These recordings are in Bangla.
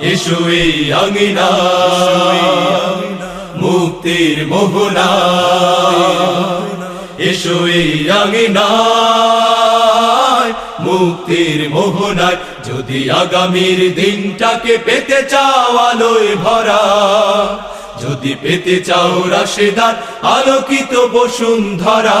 এসো আঙিনা, মুক্তির মোহনা। এসো আঙিনা, মুক্তির মোহনায় যদি আগামীর দিনটাকে পেতে চাও আলোয় ভরা, যদি পেতে চাও রাশেদার আলোকিত বসুন্ধরা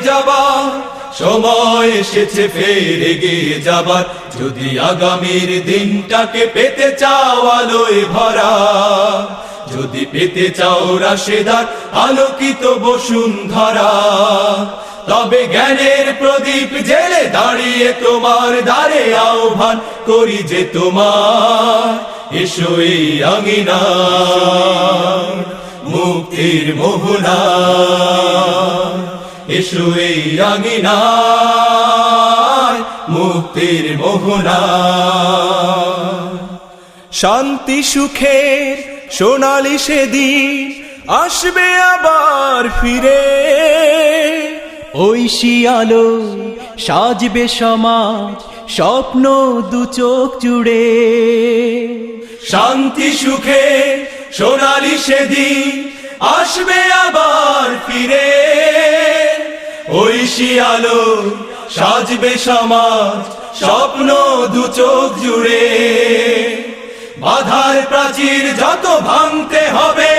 সময় এসেছে ফের এগিয়ে যাবার। যদি আগামীর দিনটাকে পেতে চাও আলোয় ভরা, যদি পেতে চাও রাশেদার আলোকিত বসুন্ধরা, তবে জ্ঞানের প্রদীপ জেলে দাঁড়িয়ে তোমার দ্বারে আহ্বান করি যে তোমার, এসো এই আঙিনা, মুক্তির মোহনা। এসো এই মুক্তির মোহনা শান্তি সুখের সোনালি সেদিন আসবে আবার ফিরে। ঐশী আলো সাজবে সমাজ, স্বপ্ন দু চোখ জুড়ে। শান্তি সুখে সোনালি সেদিন আসবে আবার ফিরে। ঐশী আলো সাজবে সমাজ স্বপ্ন দু চোখ জুড়ে। বাধার প্রাচীর যত ভাঙতে হবে